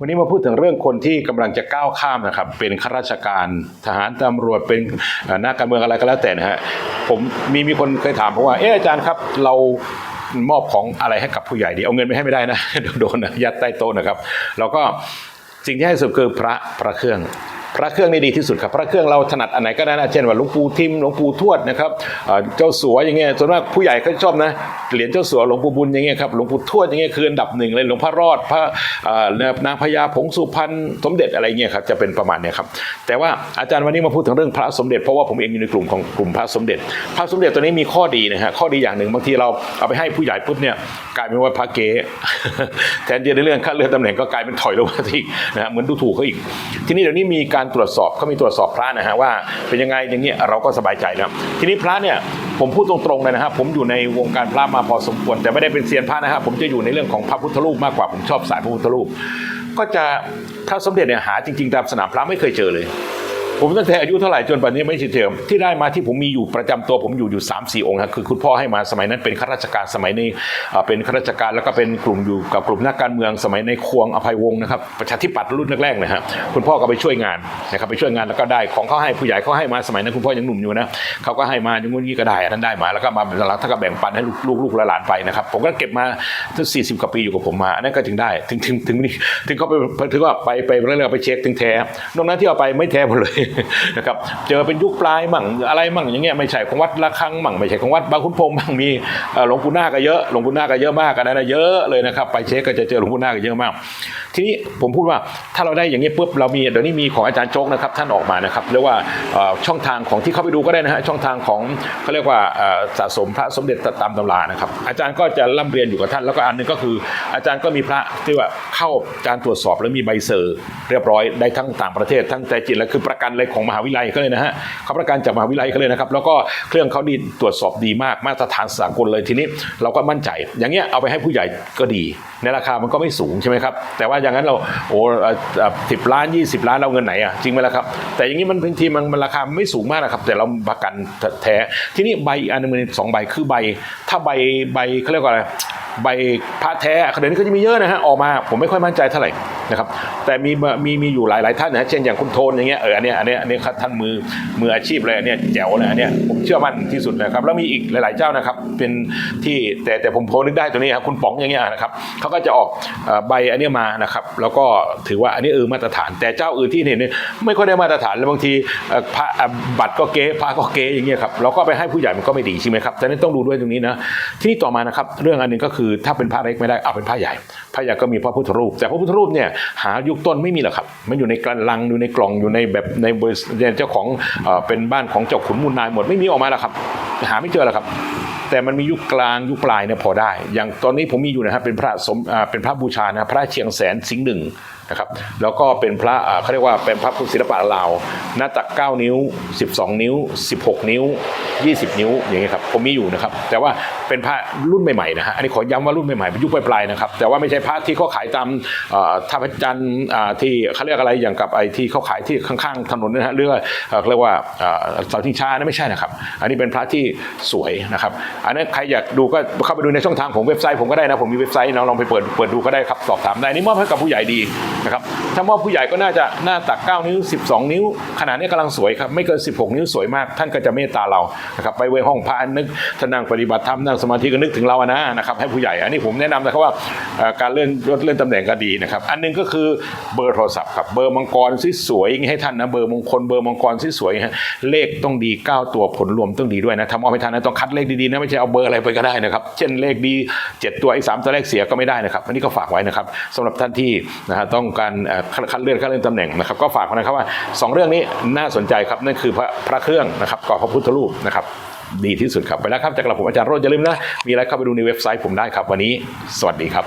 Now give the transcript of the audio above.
วันนี้มาพูดถึงเรื่องคนที่กำลังจะก้าวข้ามนะครับ เป็นข้าราชการทหารตำรวจเป็นนักการเมืองอะไรก็แล้วแต่นะฮะผมมีมีคนเคยถามผมว่าเอออาจารย์ครับเรามอบของอะไรให้กับผู้ใหญ่ดีเอาเงินไปให้ไม่ได้นะโดนนะยัดใต้โต๊ะนะครับ แล้วก็สิ่งที่ให้สุดคือพระพระเครื่อง พระเครื่องนี่ดีที่สุดครับ พระเครื่องเราถนัดอันไหนก็ได้นะเช่นว่าหลวงปู่ทิมหลวงปู่ทวดนะครับเจ้าสัวอย่างเงี้ยส่วนมากผู้ใหญ่ก็ชอบนะเหรียญเจ้าสัวหลวงปู่บุญอย่างเงี้ยครับหลวงปู่ทวดอย่างเงี้ยคืออันดับหนึ่งเลยหลวงพ่อรอดพระนางพญาผงสุพรรณสมเด็จอะไรเงี้ยครับจะเป็นประมาณเนี้ยครับแต่ว่าอาจารย์วันนี้มาพูดถึงเรื่องพระสมเด็จเพราะว่าผมเองอยู่ในกลุ่มของกลุ่มพระสมเด็จ พระสมเด็จตัวนี้มีข้อดีนะฮะข้อดีอย่างหนึ่งบางทีเราเอาไปให้ผู้ใหญ่ปุ๊บเนี่ยกลายเป็นว่าพระเก๋แทนที่จะเรื่องขั้นเลื่อนตำแหน่งก็กลายเป็นถอยลงมาทีนะฮะเหมือนดูถูกเขาอีก ทีนี้เดี๋ยวนี้มีการตรวจสอบเขามีตรวจสอบพระนะฮะว่าเป็นยังไงอย่างเงี้ยเราก็สบายใจนะทีนี้พระเนี่ยผมพูดตรงๆเลยนะครับผมอยู่ในวงการพระมาพอสมควร แต่ไม่ได้เป็นเซียนพระนะครับผมจะอยู่ในเรื่องของพระพุทธรูปมากกว่าผมชอบสายพระพุทธรูป ก็จะถ้าสมเด็จเนี่ยหาจริงๆตามสนามพระไม่เคยเจอเลย ผมตั้งแต่อายุเท่าไหร่จนปัจจุบันนี้ไม่เจอที่ได้มาที่ผมมีอยู่ประจำตัวผมอยู่อยู่3ามสี่องค์ครับคือคุณพ่อให้มาสมัยนั้นเป็นข้าราชการสมัยนี้เป็นข้าราชการแล้วก็เป็นกลุ่มอยู่กับกลุ่มนักการเมืองสมัยในควงอภัยวงศ์นะครับประชาธิปัตย์รุ่นแรกๆนะฮะคุณพ่อก็ไปช่วยงานนะครับไปช่วยงานแล้วก็ได้ของเขาให้ผู้ใหญ่เขาให้มาสมัยนั้นคุณพ่อยังหนุ่มอยู่นะเขาก็ให้มาอย่างงี้ก็ได้อันนั้นได้มาแล้วก็มาหลังท่านก็แบ่งปันให้ลูกๆลูกหลานไปนะครับผมก็เก็บมาตั้งสี่สิบกว่าปีอยู่กับผมมาอันนั้นก็ถึงได้ถึงถึงถึงนี่ถึงเขาไปถึงว่าไปไปเรื่อยๆไปเช็คถึงแท้นอกนั้นที่เอาไปไม่แท้หมดเลยนะครับเจอเป็นยุคปลายมั่งอะไรมั่งอย่างเงี้ยไม่ใช่ของวัดละคังมั่งไม่ใช่ของวัดบางขุนพรมมั่งมีหลวงปู่นาคก็เยอะหลวงปู่นาคก็เยอะมากกันนะเยอะเลยนะครับไปเช็คก็จะเจอหลวงปู่นาคก็เยอะมาก ทีนี้ผมพูดว่าถ้าเราได้อย่างนี้ปุ๊บเรามีเดี๋ยวนี้มีของอาจารย์โจ๊กนะครับท่านออกมานะครับเรียกว่าช่องทางของที่เข้าไปดูก็ได้นะฮะช่องทางของเขาเรียกว่าสะสมพระสมเด็จตามตำรานะครับอาจารย์ก็จะร่ำเรียนอยู่กับท่านแล้วก็อันหนึงก็คือ อาจารย์ก็มีพระที่ว่าเข้าการตรวจสอบแล้วมีใบเซอร์เรียบร้อยได้ทั้งต่างประเทศทั้งแต่จีนและคือประกันเลยของมหาวิทยาลัยเขาเลยนะฮะเขาประกันจากมหาวิทยาลัยเขาเลยนะครับ แล้วก็เครื่องเขาดีตรวจสอบดีมากมาตรฐานสากลเลยทีนี้เราก็มั่นใจ อย่างเงี้ยเอาไปให้ผู้ใหญ่ก็ดี ในราคามันก็ไม่สูงใช่ไหมครับ แต่ว่าอย่างนั้นเราโอ้สิบล้านยี่สิบล้านเราเงินไหนอะจริงไหมล่ะครับ แต่อย่างนี้มันบางทีมันราคาไม่สูงมากนะครับ แต่เราประกันแท้ทีนี้ใบอันหนึงสองใบคือใบ ถ้าใบใบเขาเรียกว่าอะไรใบพระแท้เดี๋ยวนี้ก็จะมีเยอะนะฮะออกมาผมไม่ค่อยมั่นใจเท่าไหร่ นะครับแต่มีมีมีอยู่หลายๆท่านนะเช่นอย่างคุณโทนอย่างเงี้ยเอออันเนี้ยอันเนี้ยอันเนี้ยท่านมือมืออาชีพเลยอันเนี้ยแจ๋วเลยอันเนี้ยผมเชื่อมั่นที่สุดนะครับแล้วมีอีกหลาย ๆเจ้านะครับเป็นที่แต่แต่ผมโพสต์นึกได้ตัวนี้ครับคุณป๋องอย่างเงี้ยนะครับเขาก็จะออกใบอันเนี้ยมานะครับแล้วก็ถือว่าอันนี้เออมาตรฐาน แต่เจ้าอื่นที่เห็นเนี่ยไม่ค่อยได้มาตรฐานแล้วบางทีพระบัตรก็เก๊พระก็เก๊อย่างเงี้ยครับเราก็ไปให้ผู้ใหญ่มันก็ไม่ดีใช่ไหมครับแต่นั้นต้องดูด้วยตรงนี้นะที่ต่อมานะครับเรื่องอันนึงก็คือถ้าเป็นพระเล็กไม่ได้เอาเป็นพระใหญ่พระใหญ่ก็มีพระพุทธรูป แต่พระพุทธรูปเนี่ยหายุคต้นไม่มีหรอกครับ มันอยู่ในกลังอยู่ในกล่องอยู่ในแบบในบริษัทเจ้าของเป็นบ้านของเจ้าขุนมูลนายหมดไม่มีออกมาหรอกครับ หาไม่เจอหรอกครับ แต่มันมียุคกลางยุคปลายเนี่ยพอได้ อย่างตอนนี้ผมมีอยู่นะครับเป็นพระสมเป็นพระบูชานะพระเชียงแสนสิงห์หนึ่ง นะครับแล้วก็เป็นพระเขาเรียกว่าเป็นพระพุทธศิลปะลาวหน้าตัก 9 นิ้ว 12 นิ้ว 16 นิ้ว 20 นิ้วอย่างเงี้ยครับผมมีอยู่นะครับแต่ว่าเป็นพระรุ่นใหม่ๆนะฮะอันนี้ขอย้ำว่ารุ่นใหม่ๆเป็นยุคปลายๆนะครับแต่ว่าไม่ใช่พระที่เขาขายตามท่าพระจันทร์ที่เขาเรียกอะไรอย่างกับไอ้ที่เขาขายที่ข้างๆถนนนะฮะเรือว่าเอ่อเรียกว่าเสาชิงช้านั่นไม่ใช่นะครับ อันนี้เป็นพระที่สวยนะครับอันนั้นใครอยากดูก็เข้าไปดูในช่องทางของเว็บไซต์ผมก็ได้นะผมมีเว็บไซต์น้องลองไปเปิดเปิดดูก็ได้ครับสอบถามได้นี่มอบให้กับผู้ใหญ่ดีนะครับถ้ามอบผู้ใหญ่ก็น่าจะหน้าตัก 9 นิ้ว 12 นิ้ว ขนาดนี้กำลังสวยครับไม่เกิน 16 นิ้วสวยมาก ท่านก็จะเมตตาเรานะครับไปเว้ห้องพระนึกท่านนั่งปฏิบัติธรรมนั่งสมาธิก็นึกถึงเราอะนะนะครับให้ผู้ใหญ่อันนี้ผมแนะนำนะครับว่าการเลื่อนเลื่อนตำแหน่งก็ดีนะครับอันหนึงก็คือเบอร์โทรศัพท์ครับเบอร์มังกรสวยๆอย่างให้ท่านนะเบอร์มงคลเบอร์มังกรสวยฮะเลขต้องดี 9 ตัวผลรวมต้องดีด้วยนะทำเอาให้ทานนะต้องคัดเลขดีๆนะไม่ใช่เอาเบอร์อะไรไปก็ได้นะครับเช่นเลขดี 7 ตัวไอ้สามตัวเลขเสียก็ไม่ได้นะครับอันนี้ก็ฝากไว้นะครับสำหรับท่านที่นะฮะต้องการคัดเลื่อนคัดเลื่อนตำแหน่งนะครับก็ฝากคนนะครับว่าสองเรื่องนี้น่าสนใจครับนั่นคือพระพระเครื่องนะครับกับพระพุทธรูปนะครับดีที่สุดครับไปแล้วครับจากกระผมอาจารย์โรจน์อย่าลืมนะมีอะไรเข้าไปดูในเว็บไซต์ผมได้ครับ วันนี้ สวัสดีครับ